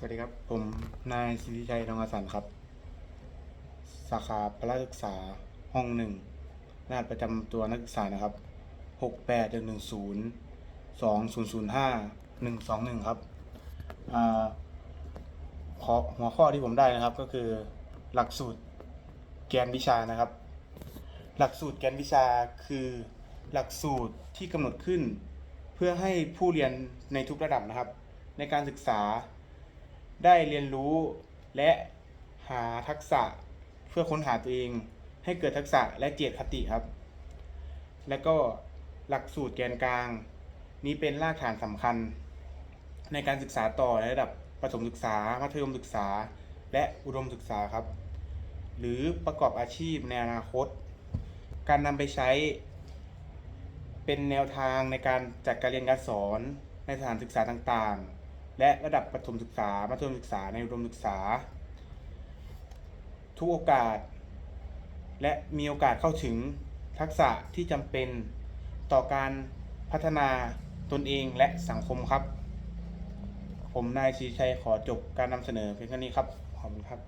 สวัสดีครับ ผมนายสิทธิชัยทองอสันครับ สาขาพละศึกษาห้องหนึ่งรหัสประจำตัวนักศึกษานะครับหกแปดหนึ่งหนึ่งศูนย์สองศูนย์ศูนย์ห้าหนึ่งสองหนึ่งครับขอหัวข้อที่ผมได้นะครับก็คือหลักสูตรแกนวิชานะครับ หลักสูตรแกนวิชาคือหลักสูตรที่กำหนดขึ้น เพื่อให้ผู้เรียนในทุกระดับนะครับ ในการศึกษา ได้เรียนรู้และหาทักษะเพื่อค้นหาตัวเอง ให้เกิดทักษะและเจตคติครับ และก็หลักสูตรแกนกลาง นี้เป็นรากฐานสำคัญ ในการศึกษาต่อในระดับประถมศึกษา มัธยมศึกษา และอุดมศึกษาครับ หรือประกอบอาชีพในอนาคต การนำไปใช้ เป็นแนวทางในการจัดการเรียนการสอนในสถานศึกษาต่างๆ และระดับประถมศึกษา มัธยมศึกษาในอุดมศึกษา ทุกโอกาส และมีโอกาสเข้าถึงทักษะที่จำเป็นต่อการพัฒนาตนเองและสังคมครับ ผมนายชีชัยขอจบการนำเสนอเพียงเท่านี้ครับ ขอบคุณครับ